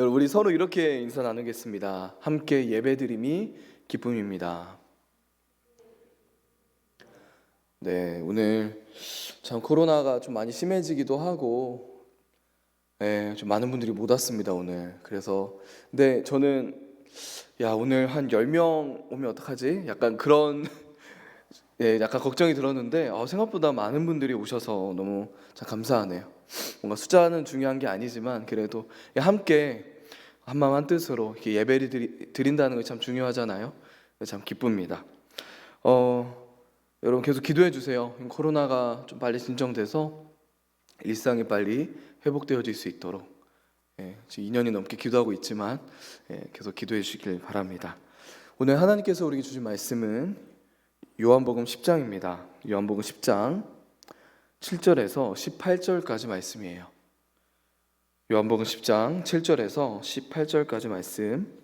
여러분 우리 서로 이렇게 인사 나누겠습니다. 함께 예배드림이 기쁨입니다. 네, 오늘 참 코로나가 좀 많이 심해지기도 하고, 네, 좀 많은 분들이 못 왔습니다 오늘. 그래서 근데 저는 야 오늘 한 10명 오면 어떡하지? 약간 그런 예, 약간 걱정이 들었는데 어, 생각보다 많은 분들이 오셔서 너무 참 감사하네요. 뭔가 숫자는 중요한 게 아니지만 그래도 함께 한마음 한 뜻으로 이렇게 예배를 드린다는 게 참 중요하잖아요. 참 기쁩니다. 어, 여러분 계속 기도해 주세요. 코로나가 좀 빨리 진정돼서 일상이 빨리 회복되어질 수 있도록 예, 지금 2년이 넘게 기도하고 있지만 예, 계속 기도해 주시길 바랍니다. 오늘 하나님께서 우리에게 주신 말씀은 요한복음 10장입니다. 요한복음 10장 7절에서 18절까지 말씀이에요. 요한복음 10장 7절에서 18절까지 말씀.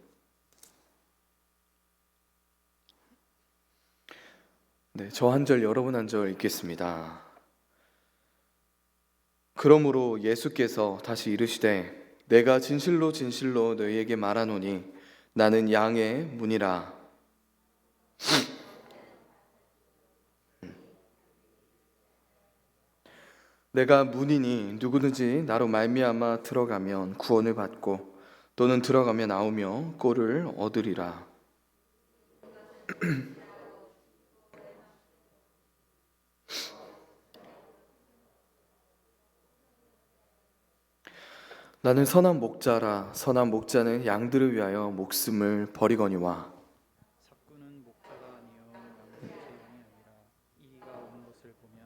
네, 저 한 절 여러분 한 절 읽겠습니다. 그러므로 예수께서 다시 이르시되 내가 진실로 진실로 너희에게 말하노니 나는 양의 문이라 내가 문이니 누구든지 나로 말미암아 들어가면 구원을 받고 또는 들어가면 나오며 꼴을 얻으리라. 나는 선한 목자라 선한 목자는 양들을 위하여 목숨을 버리거니와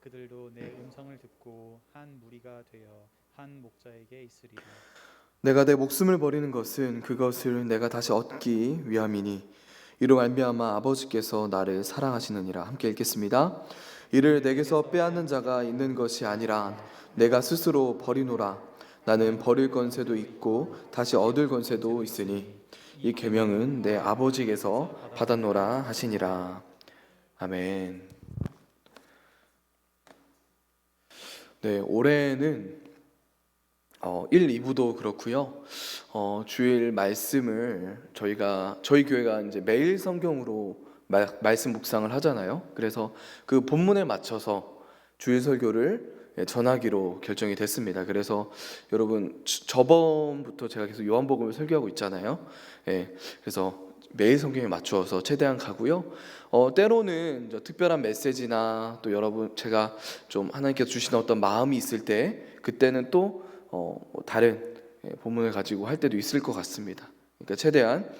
그들도 내 음성을 듣고 한 무리가 되어 한 목자에게 있으리라 내가 내 목숨을 버리는 것은 그것을 내가 다시 얻기 위함이니 이로 말미암아 아버지께서 나를 사랑하시느니라 함께 읽겠습니다. 이를 내게서 빼앗는 자가 있는 것이 아니라 내가 스스로 버리노라 나는 버릴 건세도 있고 다시 얻을 건세도 있으니 이 계명은 내 아버지께서 받았노라 하시니라 아멘. 네 올해는 어, 1, 2부도 그렇고요. 어, 주일 말씀을 저희가 저희 교회가 이제 매일 성경으로 마, 말씀 묵상을 하잖아요. 그래서 그 본문에 맞춰서 주일 설교를 예, 전하기로 결정이 됐습니다. 그래서 여러분 주- 저번부터 제가 계속 요한복음을 설교하고 있잖아요. 예, 그래서 매일 성경에 맞추어서 최대한 가고요. 어, 때로는 저 특별한 메시지나 또 여러분 제가 좀 하나님께서 주시는 어떤 마음이 있을 때 그때는 또 어, 뭐 다른 예, 본문을 가지고 할 때도 있을 것 같습니다. 그러니까 최대한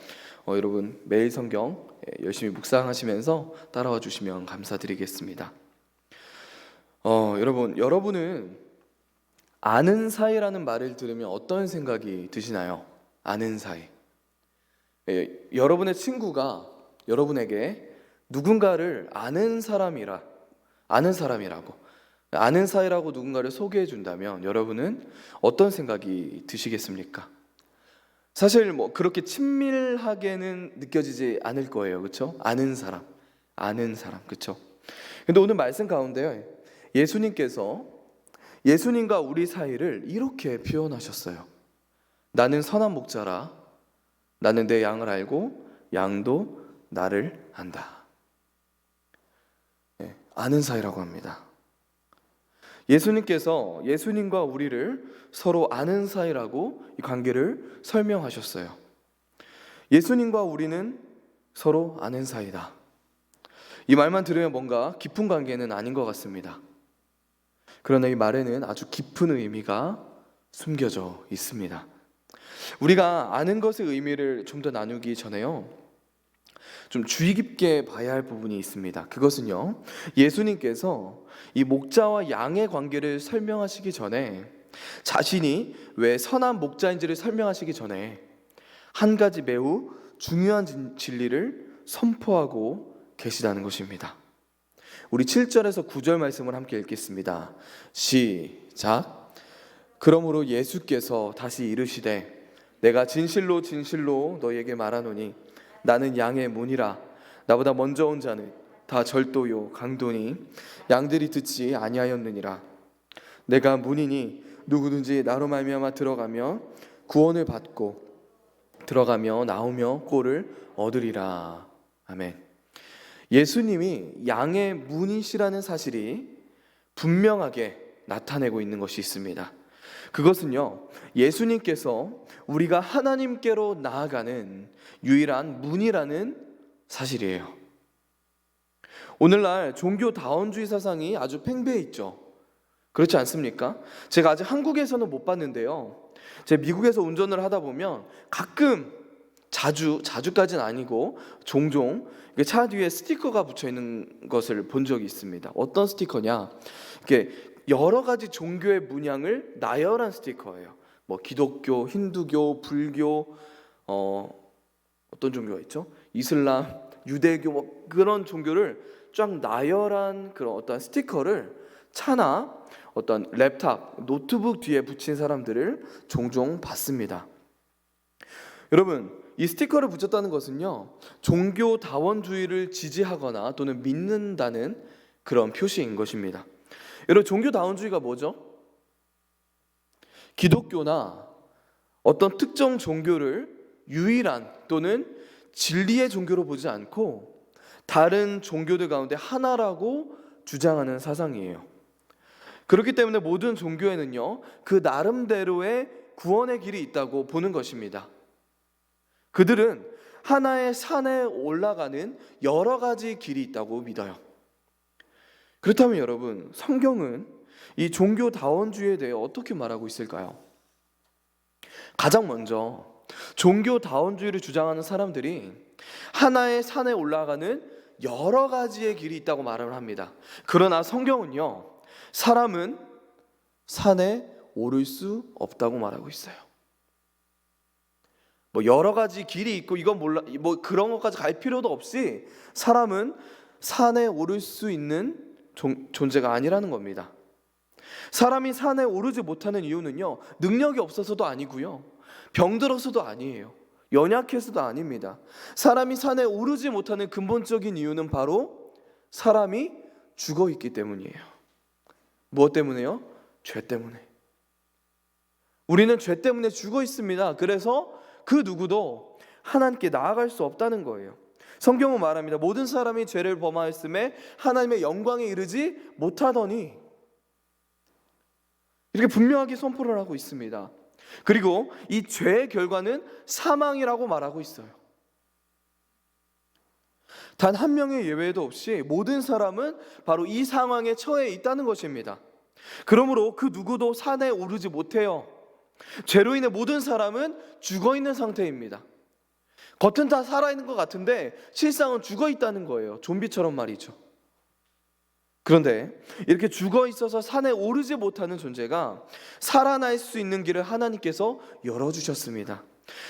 어, 여러분 매일 성경 예, 열심히 묵상하시면서 따라와 주시면 감사드리겠습니다. 어, 여러분 여러분은 아는 사이라는 말을 들으면 어떤 생각이 드시나요? 아는 사이. 예, 여러분의 친구가 여러분에게 누군가를 아는 사람이라 아는 사람이라고 아는 사이라고 누군가를 소개해 준다면 여러분은 어떤 생각이 드시겠습니까? 사실 뭐 그렇게 친밀하게는 느껴지지 않을 거예요. 그렇죠? 아는 사람. 아는 사람. 그렇죠? 근데 오늘 말씀 가운데요. 예수님께서 예수님과 우리 사이를 이렇게 표현하셨어요. 나는 선한 목자라 나는 내 양을 알고 양도 나를 안다. 예, 아는 사이라고 합니다. 예수님께서 예수님과 우리를 서로 아는 사이라고 이 관계를 설명하셨어요. 예수님과 우리는 서로 아는 사이다. 이 말만 들으면 뭔가 깊은 관계는 아닌 것 같습니다. 그러나 이 말에는 아주 깊은 의미가 숨겨져 있습니다. 우리가 아는 것의 의미를 좀 더 나누기 전에요. 좀 주의 깊게 봐야 할 부분이 있습니다. 그것은요. 예수님께서 이 목자와 양의 관계를 설명하시기 전에 자신이 왜 선한 목자인지를 설명하시기 전에 한 가지 매우 중요한 진- 진리를 선포하고 계시다는 것입니다. 우리 7절에서 9절 말씀을 함께 읽겠습니다. 시작. 그러므로 예수께서 다시 이르시되 내가 진실로 진실로 너희에게 말하노니 나는 양의 문이라. 나보다 먼저 온 자는 다 절도요 강도니. 양들이 듣지 아니하였느니라. 내가 문이니 누구든지 나로 말미암아 들어가며 구원을 받고 들어가며 나오며 꼴을 얻으리라. 아멘. 예수님이 양의 문이시라는 사실이 분명하게 나타내고 있는 것이 있습니다. 그것은요, 예수님께서 우리가 하나님께로 나아가는 유일한 문이라는 사실이에요. 오늘날 종교 다원주의 사상이 아주 팽배해 있죠. 그렇지 않습니까? 제가 아직 한국에서는 못 봤는데요. 제가 미국에서 운전을 하다 보면 가끔 자주 자주까지는 아니고 종종 차 뒤에 스티커가 붙여 있는 것을 본 적이 있습니다. 어떤 스티커냐? 이게 여러 가지 종교의 문양을 나열한 스티커예요. 뭐 기독교, 힌두교, 불교, 어 어떤 종교가 있죠? 이슬람, 유대교 뭐 그런 종교를 쫙 나열한 그런 어떤 스티커를 차나 어떤 랩탑, 노트북 뒤에 붙인 사람들을 종종 봤습니다. 여러분, 이 스티커를 붙였다는 것은요, 종교 다원주의를 지지하거나 또는 믿는다는 그런 표시인 것입니다. 여러분, 종교 다원주의가 뭐죠? 기독교나 어떤 특정 종교를 유일한 또는 진리의 종교로 보지 않고 다른 종교들 가운데 하나라고 주장하는 사상이에요. 그렇기 때문에 모든 종교에는요, 그 나름대로의 구원의 길이 있다고 보는 것입니다. 그들은 하나의 산에 올라가는 여러 가지 길이 있다고 믿어요. 그렇다면 여러분, 성경은 이 종교 다원주의에 대해 어떻게 말하고 있을까요? 가장 먼저 종교 다원주의를 주장하는 사람들이 하나의 산에 올라가는 여러 가지의 길이 있다고 말을 합니다. 그러나 성경은요, 사람은 산에 오를 수 없다고 말하고 있어요. 뭐 여러 가지 길이 있고 이건 몰라 뭐 그런 것까지 갈 필요도 없이 사람은 산에 오를 수 있는 존- 존재가 아니라는 겁니다. 사람이 산에 오르지 못하는 이유는요 능력이 없어서도 아니고요 병들어서도 아니에요 연약해서도 아닙니다. 사람이 산에 오르지 못하는 근본적인 이유는 바로 사람이 죽어 있기 때문이에요. 무엇 때문에요? 죄 때문에. 우리는 죄 때문에 죽어 있습니다. 그래서 그 누구도 하나님께 나아갈 수 없다는 거예요. 성경은 말합니다. 모든 사람이 죄를 범하였음에 하나님의 영광에 이르지 못하더니 이렇게 분명하게 선포를 하고 있습니다. 그리고 이 죄의 결과는 사망이라고 말하고 있어요. 단 한 명의 예외도 없이 모든 사람은 바로 이 상황에 처해 있다는 것입니다. 그러므로 그 누구도 산에 오르지 못해요. 죄로 인해 모든 사람은 죽어 있는 상태입니다. 겉은 다 살아있는 것 같은데 실상은 죽어 있다는 거예요. 좀비처럼 말이죠. 그런데 이렇게 죽어 있어서 산에 오르지 못하는 존재가 살아날 수 있는 길을 하나님께서 열어주셨습니다.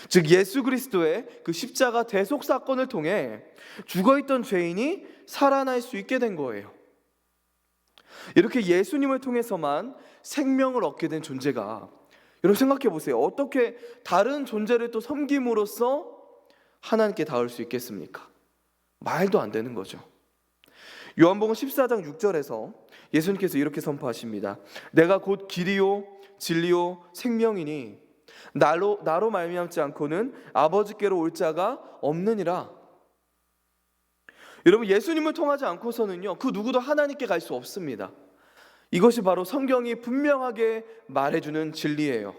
즉 예수 그리스도의 그 십자가 대속 사건을 통해 죽어 있던 죄인이 살아날 수 있게 된 거예요. 이렇게 예수님을 통해서만 생명을 얻게 된 존재가 여러분 생각해 보세요. 어떻게 다른 존재를 또 섬김으로써 하나님께 닿을 수 있겠습니까? 말도 안 되는 거죠. 요한복음 14장 6절에서 예수님께서 이렇게 선포하십니다. 내가 곧 길이요 진리요 생명이니 나로 나로 말미암지 않고는 아버지께로 올 자가 없느니라. 여러분 예수님을 통하지 않고서는요 그 누구도 하나님께 갈 수 없습니다. 이것이 바로 성경이 분명하게 말해주는 진리예요.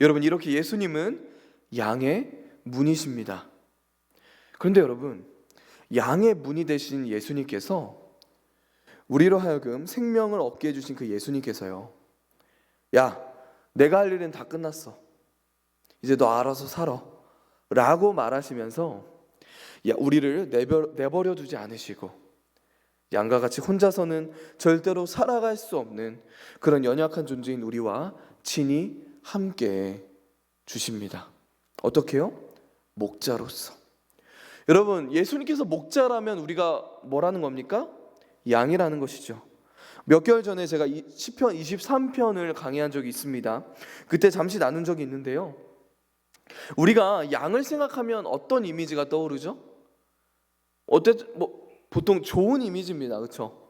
여러분 이렇게 예수님은 양의 문이십니다. 그런데 여러분 양의 문이 되신 예수님께서 우리로 하여금 생명을 얻게 해주신 그 예수님께서요. 야, 내가 할 일은 다 끝났어. 이제 너 알아서 살아. 라고 말하시면서 야, 우리를 내버, 내버려 두지 않으시고 양과 같이 혼자서는 절대로 살아갈 수 없는 그런 연약한 존재인 우리와 친히 함께 주십니다. 어떻게요? 목자로서. 여러분, 예수님께서 목자라면 우리가 뭐라는 겁니까? 양이라는 것이죠. 몇 개월 전에 제가 이 시편 23편을 강의한 적이 있습니다. 그때 잠시 나눈 적이 있는데요. 우리가 양을 생각하면 어떤 이미지가 떠오르죠? 어때 뭐 보통 좋은 이미지입니다. 그렇죠?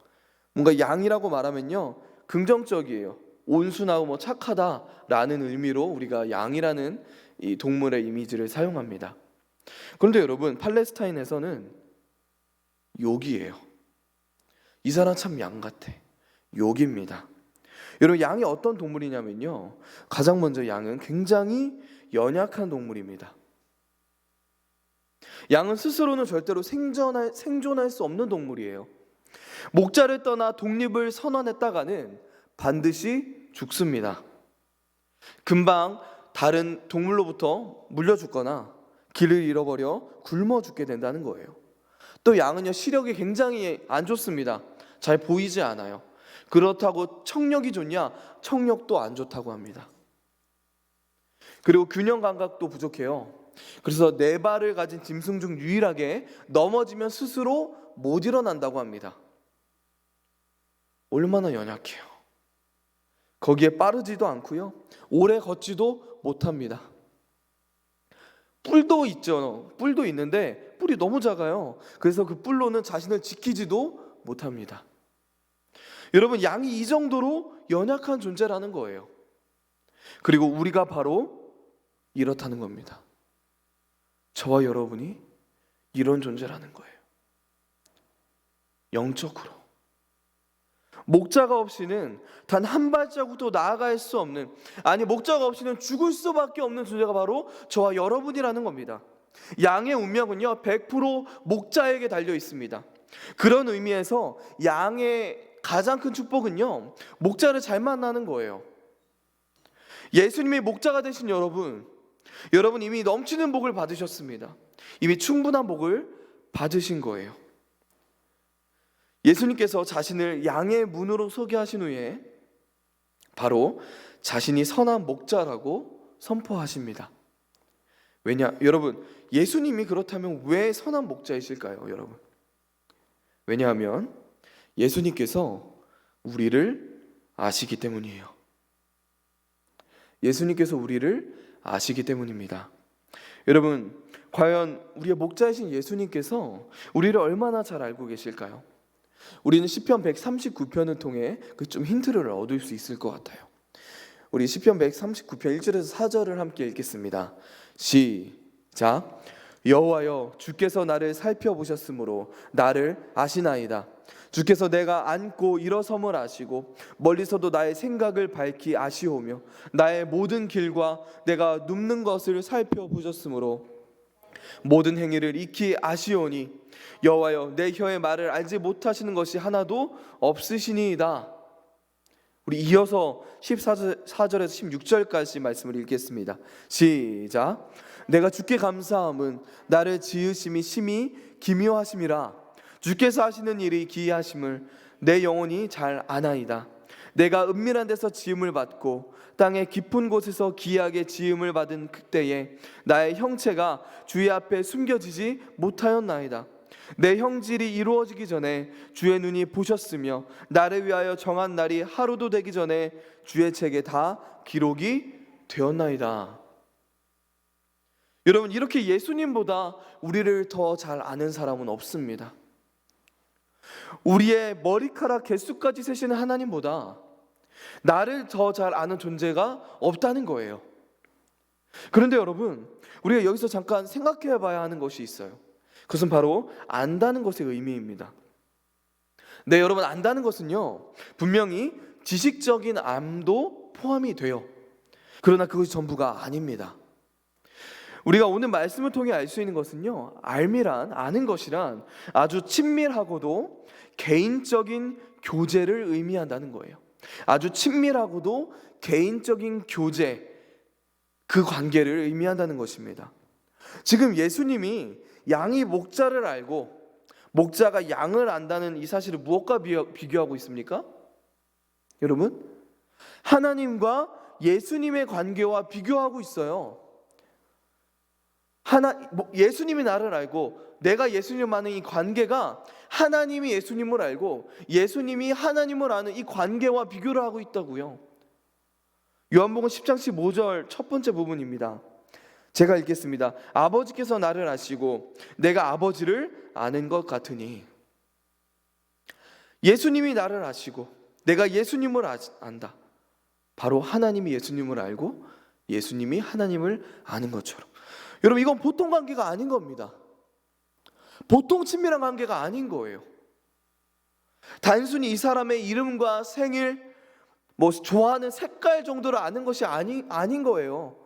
뭔가 양이라고 말하면요. 긍정적이에요. 온순하고 뭐 착하다라는 의미로 우리가 양이라는 이 동물의 이미지를 사용합니다. 그런데 여러분 팔레스타인에서는 욕이에요. 이 사람 참 양 같아. 욕입니다. 여러분 양이 어떤 동물이냐면요. 가장 먼저 양은 굉장히 연약한 동물입니다. 양은 스스로는 절대로 생존할, 생존할 수 없는 동물이에요. 목자를 떠나 독립을 선언했다가는 반드시 죽습니다. 금방 다른 동물로부터 물려 죽거나 길을 잃어버려 굶어 죽게 된다는 거예요. 또 양은요 시력이 굉장히 안 좋습니다. 잘 보이지 않아요. 그렇다고 청력이 좋냐? 청력도 안 좋다고 합니다. 그리고 균형 감각도 부족해요. 그래서 네 발을 가진 짐승 중 유일하게 넘어지면 스스로 못 일어난다고 합니다. 얼마나 연약해요. 거기에 빠르지도 않고요. 오래 걷지도 못합니다. 뿔도 있죠. 뿔도 있는데 뿔이 너무 작아요. 그래서 그 뿔로는 자신을 지키지도 못합니다. 여러분 양이 이 정도로 연약한 존재라는 거예요. 그리고 우리가 바로 이렇다는 겁니다. 저와 여러분이 이런 존재라는 거예요. 영적으로. 목자가 없이는 단 한 발자국도 나아갈 수 없는 아니 목자가 없이는 죽을 수밖에 없는 존재가 바로 저와 여러분이라는 겁니다. 양의 운명은요 100% 목자에게 달려 있습니다. 그런 의미에서 양의 가장 큰 축복은요 목자를 잘 만나는 거예요. 예수님이 목자가 되신 여러분, 여러분 이미 넘치는 복을 받으셨습니다. 이미 충분한 복을 받으신 거예요. 예수님께서 자신을 양의 문으로 소개하신 후에 바로 자신이 선한 목자라고 선포하십니다. 왜냐, 여러분, 예수님이 그렇다면 왜 선한 목자이실까요, 여러분? 왜냐하면 예수님께서 우리를 아시기 때문이에요. 예수님께서 우리를 아시기 때문입니다. 여러분, 과연 우리의 목자이신 예수님께서 우리를 얼마나 잘 알고 계실까요? 우리는 시편 139편을 통해 그 좀 힌트를 얻을 수 있을 것 같아요. 우리 시편 139편 1절에서 4절을 함께 읽겠습니다. 시작. 여호와여 주께서 나를 살펴보셨으므로 나를 아시나이다. 주께서 내가 앉고 일어섬을 아시고 멀리서도 나의 생각을 밝히 아시오며 나의 모든 길과 내가 눕는 것을 살펴보셨으므로 모든 행위를 익히 아시오니 여호와여 내 혀의 말을 알지 못하시는 것이 하나도 없으시니이다. 우리 이어서 14절에서 16절까지 말씀을 읽겠습니다. 시작. 내가 주께 감사함은 나를 지으심이 심히 기묘하심이라. 주께서 하시는 일이 기이하심을 내 영혼이 잘 아나이다. 내가 은밀한 데서 지음을 받고 땅의 깊은 곳에서 기이하게 지음을 받은 그때에 나의 형체가 주의 앞에 숨겨지지 못하였나이다. 내 형질이 이루어지기 전에 주의 눈이 보셨으며 나를 위하여 정한 날이 하루도 되기 전에 주의 책에 다 기록이 되었나이다. 여러분 이렇게 예수님보다 우리를 더 잘 아는 사람은 없습니다. 우리의 머리카락 개수까지 세시는 하나님보다 나를 더 잘 아는 존재가 없다는 거예요. 그런데 여러분, 우리가 여기서 잠깐 생각해 봐야 하는 것이 있어요. 그것은 바로 안다는 것의 의미입니다. 네, 여러분, 안다는 것은요, 분명히 지식적인 암도 포함이 돼요. 그러나 그것이 전부가 아닙니다. 우리가 오늘 말씀을 통해 알 수 있는 것은요, 알미란, 아는 것이란 아주 친밀하고도 개인적인 교제를 의미한다는 거예요. 아주 친밀하고도 개인적인 교제, 그 관계를 의미한다는 것입니다. 지금 예수님이 양이 목자를 알고 목자가 양을 안다는 이 사실을 무엇과 비교하고 있습니까? 여러분, 하나님과 예수님의 관계와 비교하고 있어요. 하나 뭐 예수님이 나를 알고 내가 예수님을 아는 이 관계가 하나님이 예수님을 알고 예수님이 하나님을 아는 이 관계와 비교를 하고 있다고요. 요한복음 10장 15절 첫 번째 부분입니다. 제가 읽겠습니다. 아버지께서 나를 아시고 내가 아버지를 아는 것 같으니 예수님이 나를 아시고 내가 예수님을 아- 안다. 바로 하나님이 예수님을 알고 예수님이 하나님을 아는 것처럼. 여러분 이건 보통 관계가 아닌 겁니다. 보통 친밀한 관계가 아닌 거예요. 단순히 이 사람의 이름과 생일, 뭐 좋아하는 색깔 정도를 아는 것이 아니, 아닌 거예요.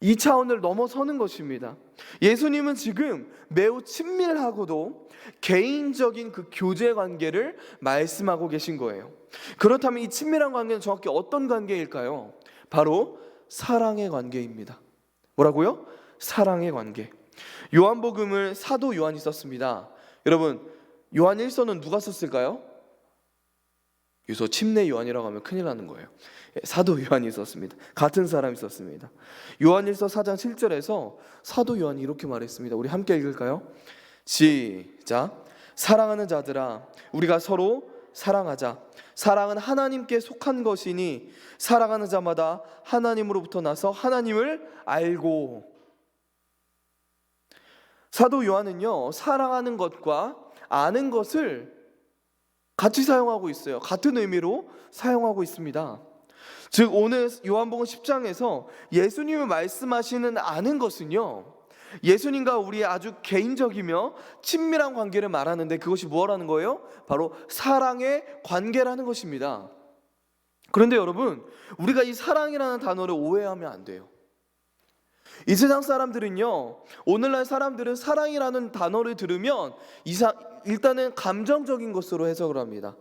이 차원을 넘어서는 것입니다. 예수님은 지금 매우 친밀하고도 개인적인 그 교제 관계를 말씀하고 계신 거예요. 그렇다면 이 친밀한 관계는 정확히 어떤 관계일까요? 바로 사랑의 관계입니다. 뭐라고요? 사랑의 관계. 요한복음을 사도 요한이 썼습니다. 여러분, 요한 1서는 누가 썼을까요? 유서 침례 요한이라고 하면 큰일 나는 거예요. 예, 사도 요한이 썼습니다. 같은 사람이 썼습니다. 요한 1서 4장 7절에서 사도 요한이 이렇게 말했습니다. 우리 함께 읽을까요? 시작. 사랑하는 자들아, 우리가 서로 사랑하자. 사랑은 하나님께 속한 것이니 사랑하는 자마다 하나님으로부터 나서 하나님을 알고 사도 요한은요, 사랑하는 것과 아는 것을 같이 사용하고 있어요. 같은 의미로 사용하고 있습니다. 즉, 오늘 요한복음 10장에서 예수님을 말씀하시는 아는 것은요, 예수님과 우리의 아주 개인적이며 친밀한 관계를 말하는데 그것이 무엇라는 거예요? 바로 사랑의 관계라는 것입니다. 그런데 여러분, 우리가 이 사랑이라는 단어를 오해하면 안 돼요. 이 세상 사람들은요, 오늘날 사람들은 사랑이라는 단어를 들으면 이사, 일단은 감정적인 것으로 해석을 합니다.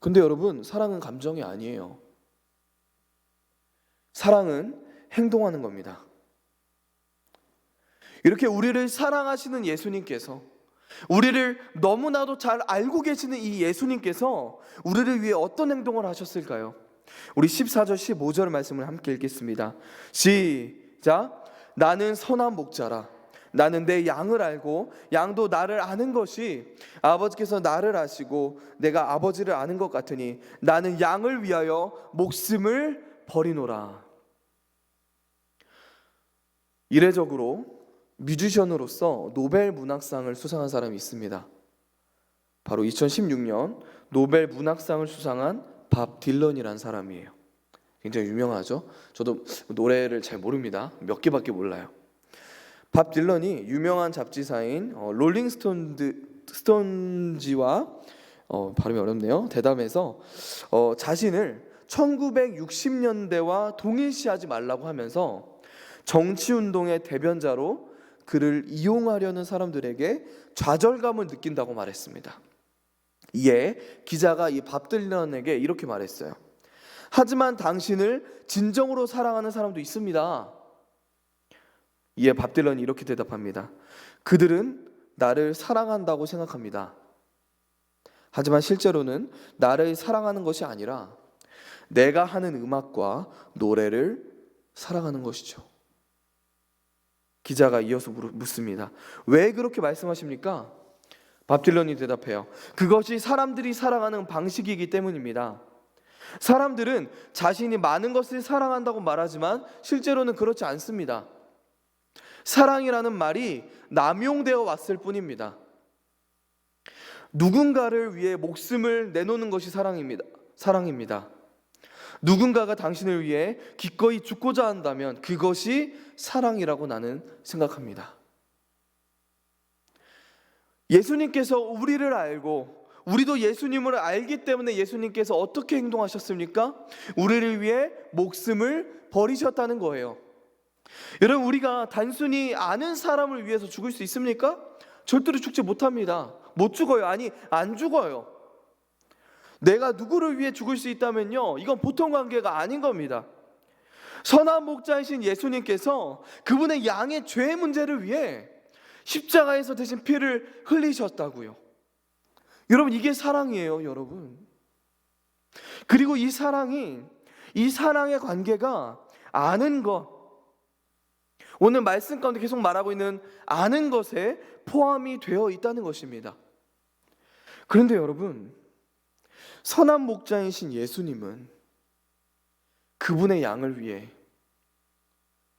근데 여러분, 사랑은 감정이 아니에요. 사랑은 행동하는 겁니다. 이렇게 우리를 사랑하시는 예수님께서 우리를 너무나도 잘 알고 계시는 이 예수님께서 우리를 위해 어떤 행동을 하셨을까요? 우리 14절 15절 말씀을 함께 읽겠습니다. 시 작. 나는 선한 목자라. 나는 내 양을 알고 양도 나를 아는 것이 아버지께서 나를 아시고 내가 아버지를 아는 것 같으니 나는 양을 위하여 목숨을 버리노라. 이례적으로 뮤지션으로서 노벨 문학상을 수상한 사람이 있습니다. 바로 2016년 노벨 문학상을 수상한 밥 딜런이라는 사람이에요. 굉장히 유명하죠. 저도 노래를 잘 모릅니다. 몇 개밖에 몰라요. 밥 딜런이 유명한 잡지사인 어, 롤링 스톤드 스톤지와 어, 발음이 어렵네요. 대담해서 어, 자신을 1960년대와 동일시하지 말라고 하면서 정치 운동의 대변자로 그를 이용하려는 사람들에게 좌절감을 느낀다고 말했습니다. 이에 기자가 이 밥 딜런에게 이렇게 말했어요. 하지만 당신을 진정으로 사랑하는 사람도 있습니다. 이에 밥 딜런이 이렇게 대답합니다. 그들은 나를 사랑한다고 생각합니다. 하지만 실제로는 나를 사랑하는 것이 아니라 내가 하는 음악과 노래를 사랑하는 것이죠. 기자가 이어서 묻습니다. 왜 그렇게 말씀하십니까? 밥 딜런이 대답해요. 그것이 사람들이 사랑하는 방식이기 때문입니다. 사람들은 자신이 많은 것을 사랑한다고 말하지만 실제로는 그렇지 않습니다. 사랑이라는 말이 남용되어 왔을 뿐입니다. 누군가를 위해 목숨을 내놓는 것이 사랑입니다. 사랑입니다. 누군가가 당신을 위해 기꺼이 죽고자 한다면 그것이 사랑이라고 나는 생각합니다. 예수님께서 우리를 알고 우리도 예수님을 알기 때문에 예수님께서 어떻게 행동하셨습니까? 우리를 위해 목숨을 버리셨다는 거예요. 여러분 우리가 단순히 아는 사람을 위해서 죽을 수 있습니까? 절대로 죽지 못합니다. 못 죽어요. 아니 안 죽어요. 내가 누구를 위해 죽을 수 있다면요. 이건 보통 관계가 아닌 겁니다. 선한 목자이신 예수님께서 그분의 양의 죄 문제를 위해 십자가에서 대신 피를 흘리셨다고요. 여러분 이게 사랑이에요, 여러분. 그리고 이 사랑이 이 사랑의 관계가 아는 것 오늘 말씀 가운데 계속 말하고 있는 아는 것에 포함이 되어 있다는 것입니다. 그런데 여러분, 선한 목자이신 예수님은 그분의 양을 위해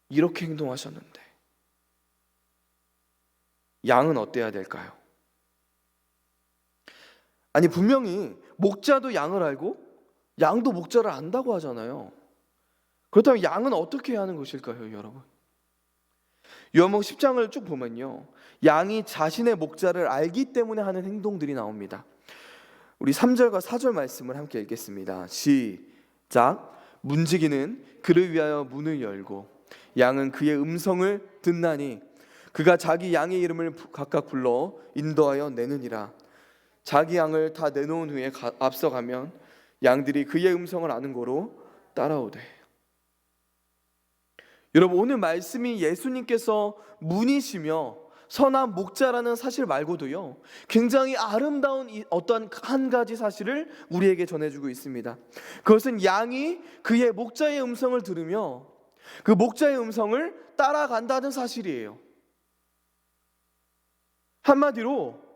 이렇게 행동하셨는데, 양은 어때야 될까요? 아니, 분명히 목자도 양을 알고 양도 목자를 안다고 하잖아요. 그렇다면 양은 어떻게 해야 하는 것일까요, 여러분? 요한복음 10장을 쭉 보면요. 양이 자신의 목자를 알기 때문에 하는 행동들이 나옵니다. 우리 3절과 4절 말씀을 함께 읽겠습니다. 시작. 문지기는 그를 위하여 문을 열고 양은 그의 음성을 듣나니 그가 자기 양의 이름을 부- 각각 불러 인도하여 내느니라. 자기 양을 다 내놓은 후에 가- 앞서가면 양들이 그의 음성을 아는 거로 따라오되. 여러분 오늘 말씀이 예수님께서 문이시며 선한 목자라는 사실 말고도요 굉장히 아름다운 이 어떤 한 가지 사실을 우리에게 전해주고 있습니다. 그것은 양이 그의 목자의 음성을 들으며 그 목자의 음성을 따라간다는 사실이에요. 한마디로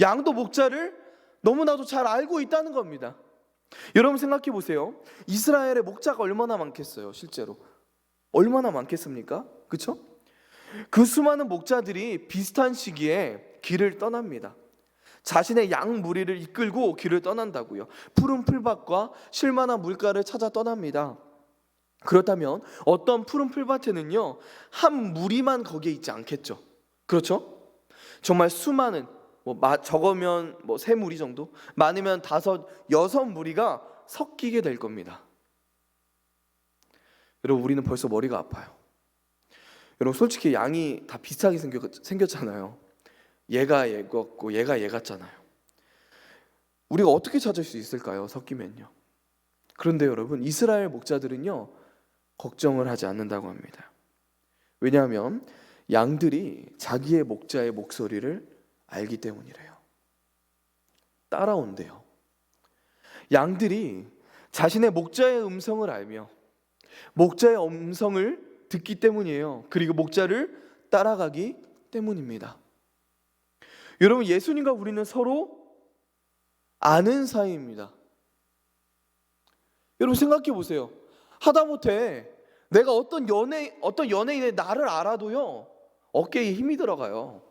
양도 목자를 너무나도 잘 알고 있다는 겁니다. 여러분 생각해 보세요. 이스라엘의 목자가 얼마나 많겠어요, 실제로. 얼마나 많겠습니까? 그렇죠? 그 수많은 목자들이 비슷한 시기에 길을 떠납니다. 자신의 양 무리를 이끌고 길을 떠난다고요. 푸른 풀밭과 쉴만한 물가를 찾아 떠납니다. 그렇다면 어떤 푸른 풀밭에는요 한 무리만 거기에 있지 않겠죠. 그렇죠? 정말 수많은 뭐 마- 적으면 뭐 세 무리 정도, 많으면 다섯 여섯 무리가 섞이게 될 겁니다. 여러분 우리는 벌써 머리가 아파요. 여러분 솔직히 양이 다 비슷하게 생겼, 생겼 잖아요. 얘가 얘 같고 얘가 얘 같잖아요. 우리가 어떻게 찾을 수 있을까요? 섞이면요. 그런데 여러분 이스라엘 목자들은요 걱정을 하지 않는다고 합니다. 왜냐하면 양들이 자기의 목자의 목소리를 알기 때문이래요. 따라온대요. 양들이 자신의 목자의 음성을 알며 목자의 음성을 듣기 때문이에요. 그리고 목자를 따라가기 때문입니다. 여러분 예수님과 우리는 서로 아는 사이입니다. 여러분 생각해 보세요. 하다못해 내가 어떤 연예 어떤 연예인의 나를 알아도요 어깨에 힘이 들어가요.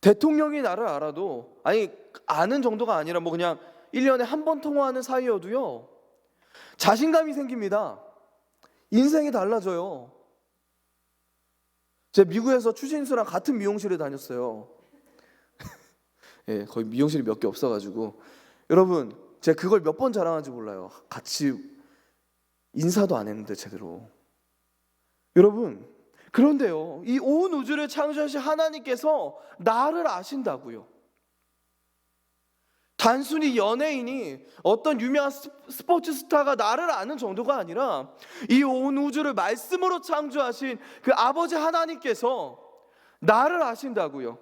대통령이 나를 알아도 아니 아는 정도가 아니라 뭐 그냥 1년에 한 번 통화하는 사이여도요. 자신감이 생깁니다. 인생이 달라져요. 제가 미국에서 추신수랑 같은 미용실에 다녔어요. 예, 거의 미용실이 몇 개 없어가지고 여러분 제가 그걸 몇 번 자랑한지 몰라요. 같이 인사도 안 했는데 제대로. 여러분 그런데요 이 온 우주를 창조하신 하나님께서 나를 아신다고요. 단순히 연예인이 어떤 유명한 스- 스포츠 스타가 나를 아는 정도가 아니라 이 온 우주를 말씀으로 창조하신 그 아버지 하나님께서 나를 아신다고요.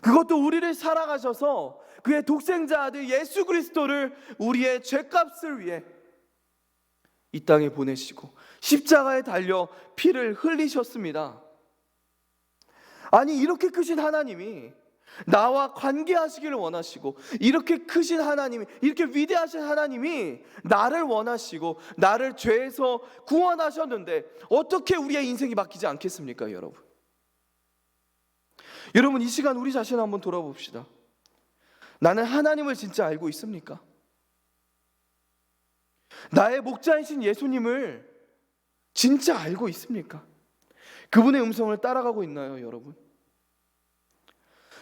그것도 우리를 사랑하셔서 그의 독생자 아들 예수 그리스도를 우리의 죄값을 위해 이 땅에 보내시고 십자가에 달려 피를 흘리셨습니다. 아니 이렇게 크신 하나님이 나와 관계하시기를 원하시고 이렇게 크신 하나님이 이렇게 위대하신 하나님이 나를 원하시고 나를 죄에서 구원하셨는데 어떻게 우리의 인생이 바뀌지 않겠습니까, 여러분? 여러분 이 시간 우리 자신 한번 돌아봅시다. 나는 하나님을 진짜 알고 있습니까? 나의 목자이신 예수님을 진짜 알고 있습니까? 그분의 음성을 따라가고 있나요, 여러분?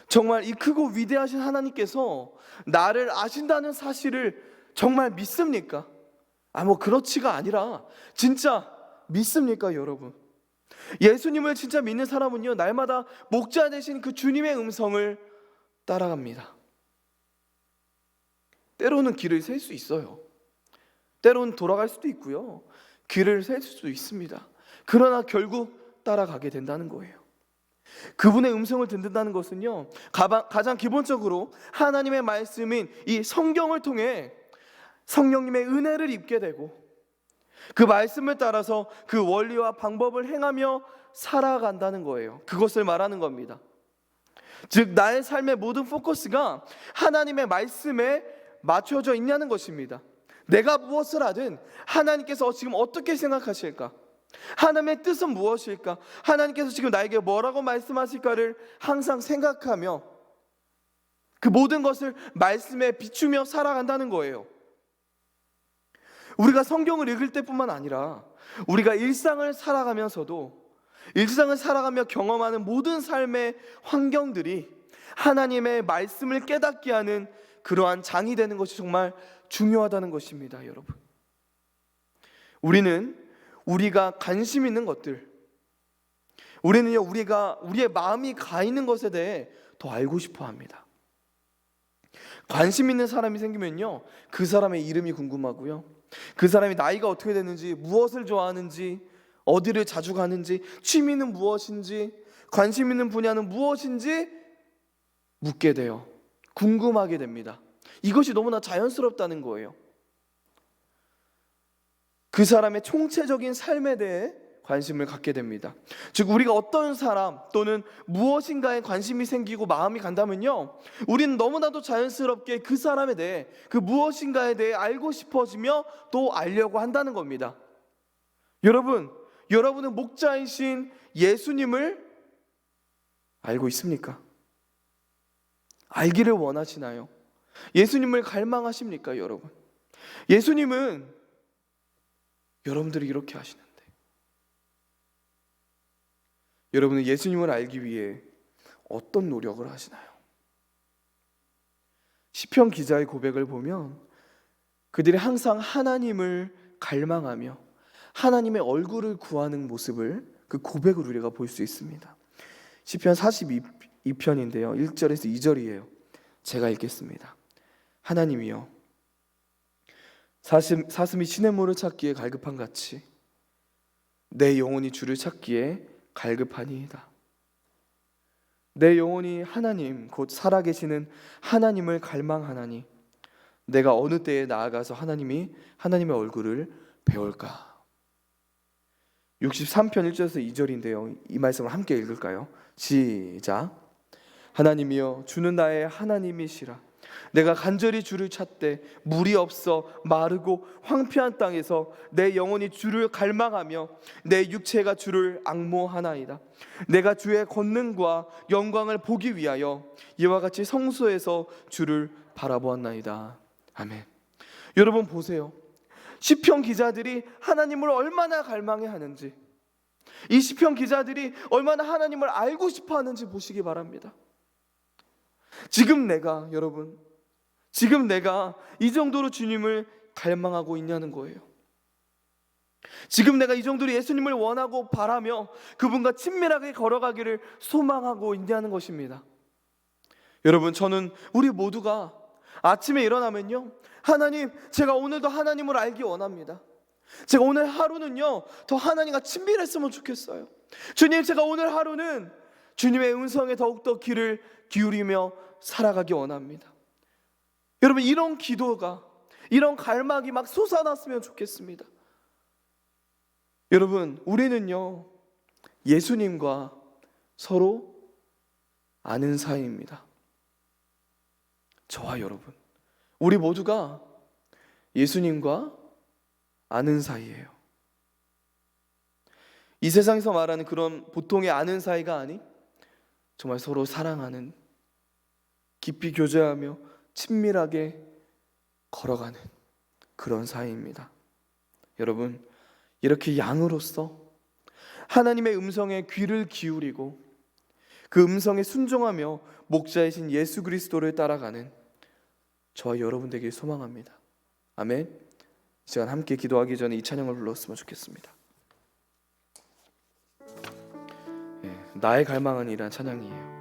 정말 이 크고 위대하신 하나님께서 나를 아신다는 사실을 정말 믿습니까? 아, 뭐 그렇지가 아니라 진짜 믿습니까, 여러분? 예수님을 진짜 믿는 사람은요, 날마다 목자 되신 그 주님의 음성을 따라갑니다. 때로는 길을 셀 수 있어요. 때로는 돌아갈 수도 있고요. 길을 셀 수도 있습니다. 그러나 결국 따라가게 된다는 거예요. 그분의 음성을 듣는다는 것은요, 가장 기본적으로 하나님의 말씀인 이 성경을 통해 성령님의 은혜를 입게 되고, 그 말씀을 따라서 그 원리와 방법을 행하며 살아간다는 거예요. 그것을 말하는 겁니다. 즉 나의 삶의 모든 포커스가 하나님의 말씀에 맞춰져 있냐는 것입니다. 내가 무엇을 하든 하나님께서 지금 어떻게 생각하실까? 하나님의 뜻은 무엇일까? 하나님께서 지금 나에게 뭐라고 말씀하실까를 항상 생각하며 그 모든 것을 말씀에 비추며 살아간다는 거예요. 우리가 성경을 읽을 때뿐만 아니라 우리가 일상을 살아가면서도 일상을 살아가며 경험하는 모든 삶의 환경들이 하나님의 말씀을 깨닫게 하는 그러한 장이 되는 것이 정말 중요하다는 것입니다, 여러분. 우리는 우리가 관심 있는 것들, 우리는요 우리가 우리의 마음이 가 있는 것에 대해 더 알고 싶어 합니다. 관심 있는 사람이 생기면요 그 사람의 이름이 궁금하고요, 그 사람이 나이가 어떻게 되는지, 무엇을 좋아하는지, 어디를 자주 가는지, 취미는 무엇인지, 관심 있는 분야는 무엇인지 묻게 돼요. 궁금하게 됩니다. 이것이 너무나 자연스럽다는 거예요. 그 사람의 총체적인 삶에 대해 관심을 갖게 됩니다. 즉 우리가 어떤 사람 또는 무엇인가에 관심이 생기고 마음이 간다면요. 우리는 너무나도 자연스럽게 그 사람에 대해 그 무엇인가에 대해 알고 싶어지며 또 알려고 한다는 겁니다. 여러분, 여러분은 목자이신 예수님을 알고 있습니까? 알기를 원하시나요? 예수님을 갈망하십니까, 여러분? 예수님은 여러분들이 이렇게 하시는데 여러분은 예수님을 알기 위해 어떤 노력을 하시나요? 시편 기자의 고백을 보면 그들이 항상 하나님을 갈망하며 하나님의 얼굴을 구하는 모습을 그 고백을 우리가 볼 수 있습니다. 시편 42편인데요. 1절에서 2절이에요. 제가 읽겠습니다. 하나님이여 사슴, 사슴이 시냇물을 찾기에 갈급한 같이 내 영혼이 주를 찾기에 갈급하니이다. 내 영혼이 하나님 곧 살아계시는 하나님을 갈망하나니 내가 어느 때에 나아가서 하나님이 하나님의 얼굴을 배울까? 63편 1절에서 2절인데요. 이 말씀을 함께 읽을까요? 시작. 하나님이여 주는 나의 하나님이시라. 내가 간절히 주를 찾되 물이 없어 마르고 황폐한 땅에서 내 영혼이 주를 갈망하며 내 육체가 주를 악모하나이다. 내가 주의 권능과 영광을 보기 위하여 이와 같이 성소에서 주를 바라보았나이다. 아멘. 여러분 보세요. 시편 기자들이 하나님을 얼마나 갈망해 하는지 이 시편 기자들이 얼마나 하나님을 알고 싶어 하는지 보시기 바랍니다. 지금 내가 여러분 지금 내가 이 정도로 주님을 갈망하고 있냐는 거예요. 지금 내가 이 정도로 예수님을 원하고 바라며 그분과 친밀하게 걸어가기를 소망하고 있냐는 것입니다. 여러분, 저는 우리 모두가 아침에 일어나면요. 하나님, 제가 오늘도 하나님을 알기 원합니다. 제가 오늘 하루는요, 더 하나님과 친밀했으면 좋겠어요. 주님, 제가 오늘 하루는 주님의 음성에 더욱더 귀를 기울이며 살아가기 원합니다. 여러분 이런 기도가 이런 갈망이 막 솟아났으면 좋겠습니다. 여러분 우리는요 예수님과 서로 아는 사이입니다. 저와 여러분 우리 모두가 예수님과 아는 사이예요. 이 세상에서 말하는 그런 보통의 아는 사이가 아닌 정말 서로 사랑하는 깊이 교제하며 친밀하게 걸어가는 그런 사이입니다. 여러분, 이렇게 양으로서 하나님의 음성에 귀를 기울이고 그 음성에 순종하며 목자이신 예수 그리스도를 따라가는 저와 여러분 되길 소망합니다. 아멘. 이 시간 함께 기도하기 전에 이 찬양을 불렀으면 좋겠습니다. 예, 나의 갈망은 이란 찬양이에요.